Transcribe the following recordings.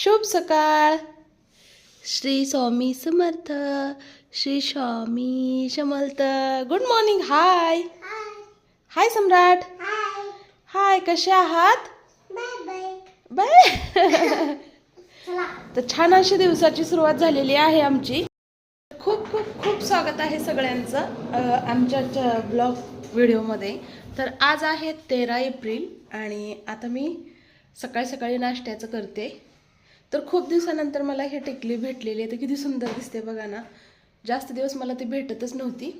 शुभ सकाळ. Shri Swami Samarth Shri Swami Samarth. Good morning hi hi Samrat. Hi कसे आहात? बाय तर छान अशी दिवसाची सुरुवात झालेली आहे आमची. खूप खूप खूप स्वागत आहे सगळ्यांचं आमच्या ब्लॉग व्हिडिओमध्ये. तर आज आहे तेरा एप्रिल आणि आता मी सकाळी सकाळी नाश्त्याचं करते. तर खूप दिवसानंतर मला हे टिकली भेटलेली आहे. तर किती सुंदर दिसते बघा ना. जास्त दिवस मला ती भेटतच नव्हती.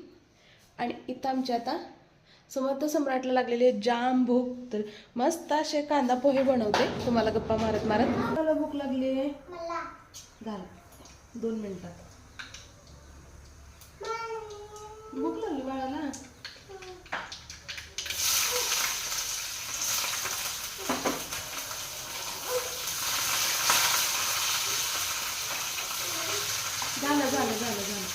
आणि इथं आमच्या आता समर्थ सम्राटला लागलेले जाम भूक. तर मस्त असे कांदा पोहे बनवते. तुम्हाला गप्पा मारत मारत. मला भूक लागली झालं दोन मिनिटात भूक लागली बाळाला झालं झालं झालं झालं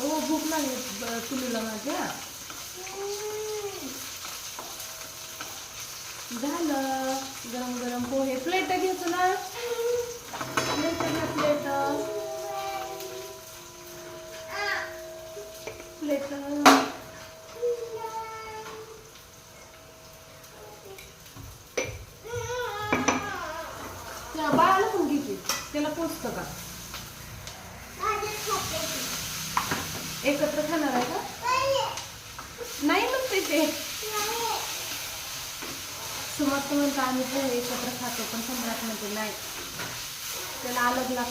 ओ भूक लागली तुलीला माझ्या. झालं. गरम गरम पोहे. प्लेट घेतो ना. प्लेट घ्या प्लेट प्लेट बाळाला पण घेते. त्याला पोचतं का? एकत्र खाणार आहे का? नाही म्हणते ते. समर्थ म्हणतो आम्ही पोहे एकत्र खातो पण सम्राट म्हणते नाही. त्याला अलग लाग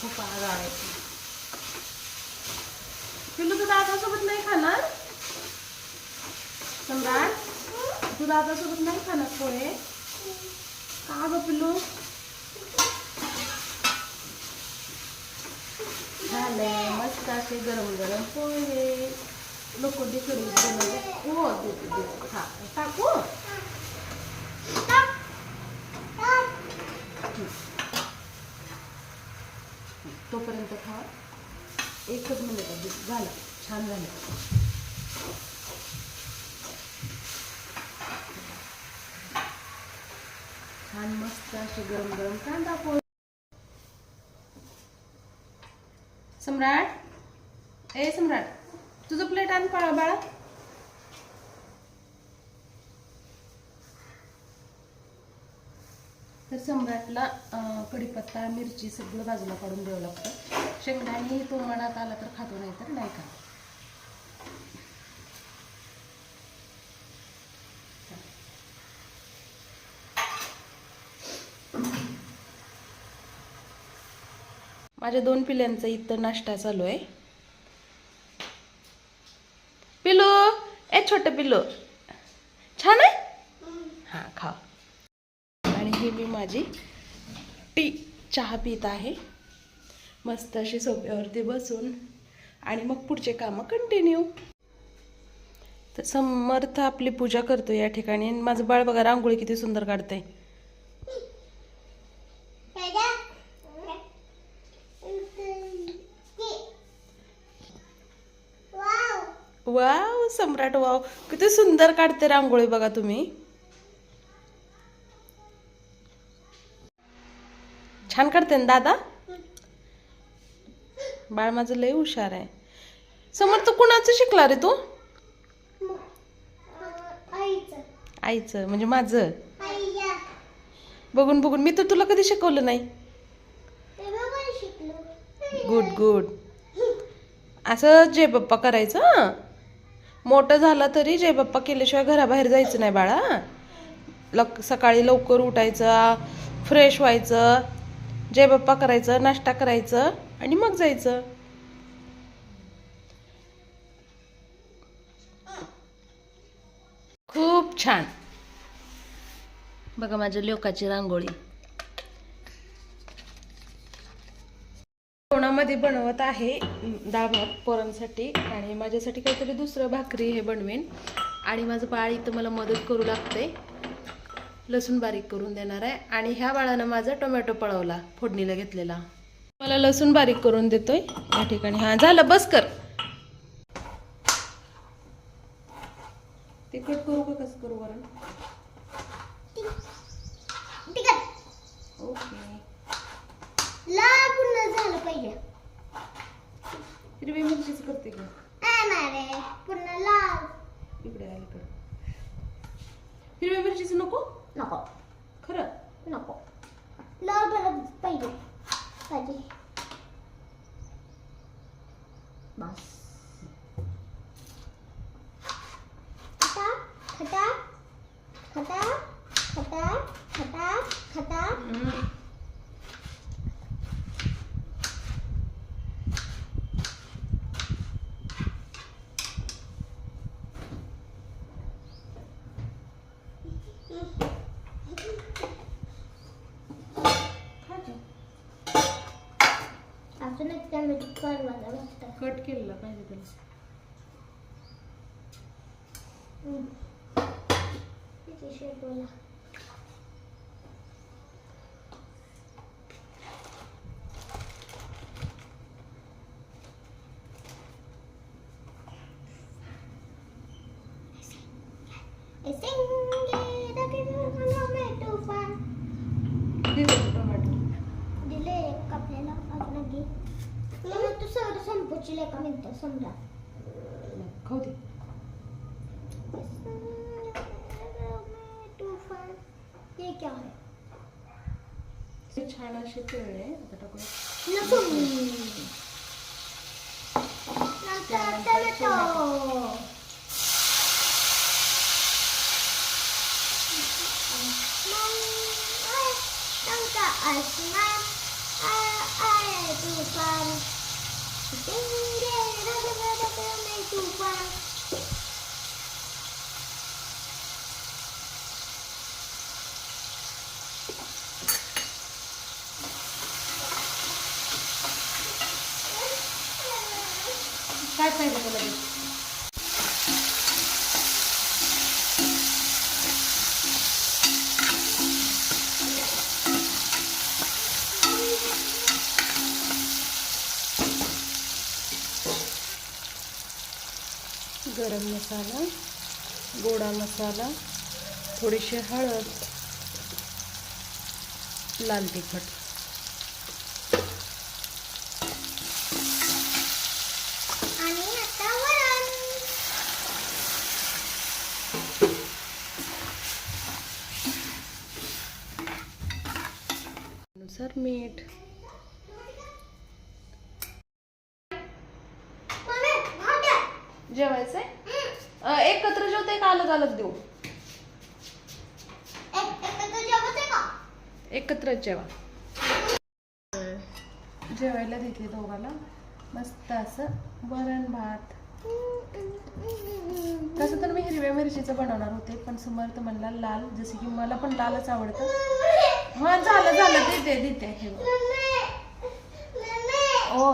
खूप आग आहे. ती. पिल्लू तू दादासोबत नाही खाणार? सम्राट तू दादासोबत नाही खाणार पोहे? का ग पिल्लू झाले मस्त असे गरम गरम पोहे लोक कढी बनवले हो देते देते. हा टाकू? तोपर्यंत खा एकच मिनिट झालं. छान झालं. छान मस्त असे गरम गरम कांदा पोहे. सम्राट? ए सम्राट तुझं प्लेट आण पा बाळा. तर सम्राटला कढीपत्ता मिरची सगळं बाजूला काढून द्यावं लागतं. शेंगदाणे तो मनात आला तर खातो नाही तर नाही खातो. माझ्या दोन पिल्यांचा इथं नाश्ता चालू आहे. पिलो ए छोटं पिलो छान आहे? हां खा. आणि ही मी माझी टी चहा पित आहे. मस्त अशी सोप्यावरती बसून. आणि मग पुढचे कामं कंटिन्यू तर समर्थ आपली पूजा करतो या ठिकाणी. माझं बाळ बघा रांगोळी किती सुंदर काढते वाव सम्राट वाव. किती सुंदर काढते रांगोळी बघा तुम्ही. छान काढते ना दादा? बाळ माझं लय हुशार आहे. समर्थ कुणाचं शिकला रे तू? आईचं. म्हणजे माझं. बघून बघून. मी तर तुला कधी शिकवलं नाही. गुड गुड असं जय बाप्पा करायचं हं? मोठं झालं तरी जय बाप्पा केल्याशिवाय घराबाहेर जायचं नाही बाळा. लक सकाळी लवकर उठायचं फ्रेश व्हायचं जय बाप्पा करायचं नाश्ता करायचं आणि मग जायचं. खूप छान. बघा माझ्या लोकाची रांगोळी. आधी बनवत आहे डाळ भात पोरांसाठी आणि माझ्यासाठी काहीतरी दुसरं भाकरी हे बनवेन. आणि माझं बाळ इथं मला मदत करू लागते लसूण बारीक करून देणार आहे. आणि ह्या बाळानं माझा टोमॅटो पळवला फोडणीला घेतलेला. मला लसूण बारीक करून देतोय. या ठिकाणी. हां झालं बस कर. ते करू वरण तिखट ओके लाल पुन्हा झालं पाहिजे हिरवी मिरचीच करते का. पुन्हा लाल. इकडे इकडे हिरव्या मिरचीचं नको? नको. खरं? नको. लाल बरं पाहिजे. पाहिजे. बस. खटा खटा खटा खटा खटा खटा अजून एक टॅमॅटो करवायला लागतं कट केलेला पाहिजे त्याला आपल्याला मग तू सगळं संपूची समजा. खाऊ दे तूफान ये क्या है ते छान असे तळले आता टाकू लसूण नंतर टोमॅटो टंका आसमान आए तूफान देंगे रग रग में तूफान काय पाहिजे तुला ते? गरम मसाला गोडा मसाला थोडीशी हळद लाल तिखट आणि आता वरणनुसार मीठ जेवायचंय? एकत्र जेवते का अलग अलग देऊ? एक एकत्र जेवत आहे का? एकत्र जेवा. जेवायला देते दोघाला. मस्त असं वरण भात. तसं तर मी हिरव्या मिरचीचं बनवणार होते पण समर्थ म्हणला लाल. जसे की मला पण लालच आवडतं. हा झालं झालं देते देते हे. ओ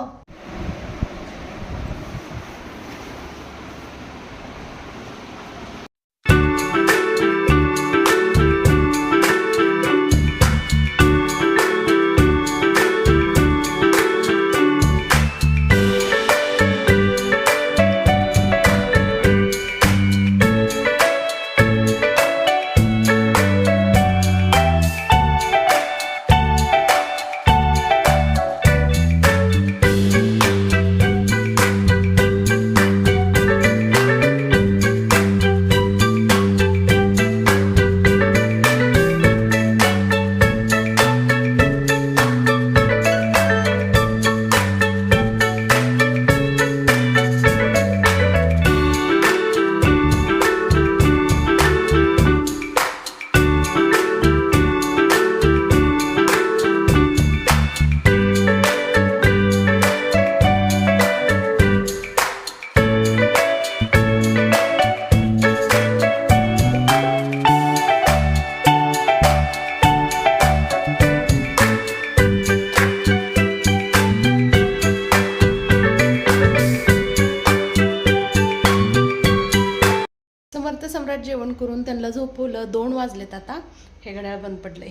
सम्राट जेवण करून त्यांना झोपवलं दोन वाजलेत आता. हे घड्याळ बंद पडलंय.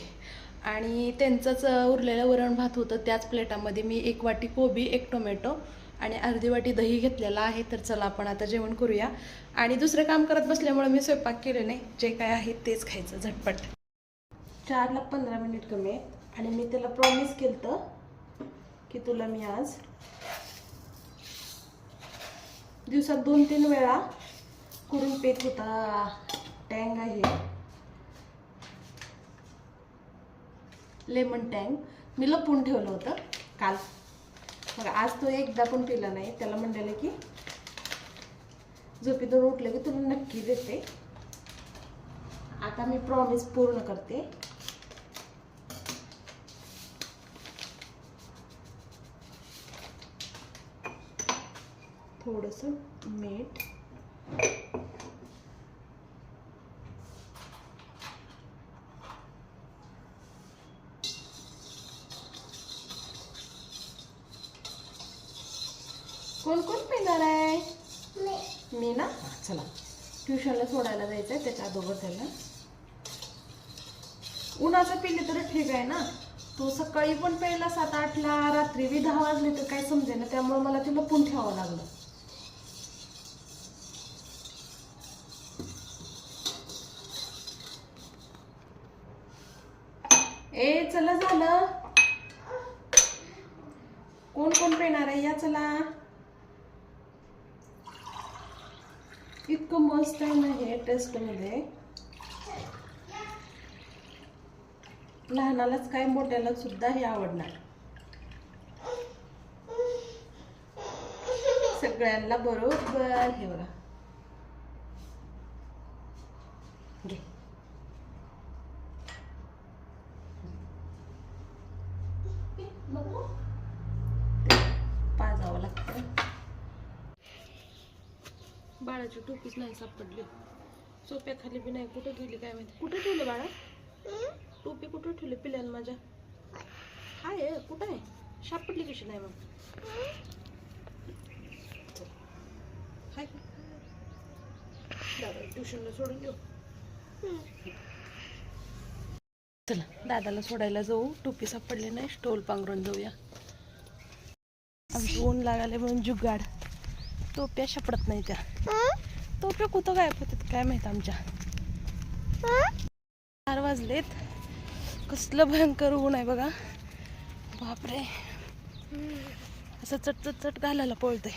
आणि त्यांचंच उरलेलं वरण भात होतं. त्याच प्लेटामध्ये मी एक वाटी कोबी एक टोमॅटो आणि अर्धी वाटी दही घेतलेला आहे. तर चला आपण आता जेवण करूया. आणि दुसरं काम करत बसल्यामुळे मी स्वयंपाक केले नाही. जे काय आहे तेच खायचं झटपट. चारला पंधरा मिनिट कमी आहेत आणि मी त्याला प्रॉमिस केलं की तुला मी आज दिवसात दोन तीन वेळा करून पेत होता. टँग आहे. लेमन टँग. मी लपून ठेवलं होतं काल. मग आज तो एकदा पण पिला नाही. त्याला म्हणलेलं की झोपीतून उठलं की तुला नक्की देते. आता मी प्रॉमिस पूर्ण करते. थोडंसं मीठ. कोण कोण पिणार आहे? मी. ना? चला. ट्युशनला सोडायला जायचं आहे त्याच्या अगोदर त्याला उन्हाचं पिले तर ठीक आहे ना? तो सकाळी पण प्यायला सात आठला रात्री बी दहा वाजले तर काय समजे ना त्यामुळे मला ते लपून ठेवावं लागलं. ए चला झालं. कोण कोण पेणार आहे? या चला. इतकं मस्त आहे ना हे टेस्टमध्ये लहानालाच काय मोठ्याला सुद्धा हे आवडणार सगळ्यांना बरोबर हे बघा बाळाची टोपीच नाही सापडली. सोप्याखाली बी नाही. कुठं ठेवली काय माहिती? कुठं ठेवलं बाळा? टोपी कुठं ठेवली? पिल्यानं माझ्या. हाय कुठं आहे? सापडली कशी नाही मग. हाय? दादा ट्युशनला सोडून देऊ. चला दादाला सोडायला जाऊ. टोपी सापडली नाही. स्टोल पांघरून जाऊया. आमचं ऊन लागाले म्हणून जुगाड. टोप्या सापडत नाही त्या. टोप्या कुठं गायब होतात काय माहीत आमच्या. चार वाजलेत. कसलं भयंकर ऊन आहे बघा. बापरे. असं चट चट चट घालायला पळतंय.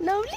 नवली?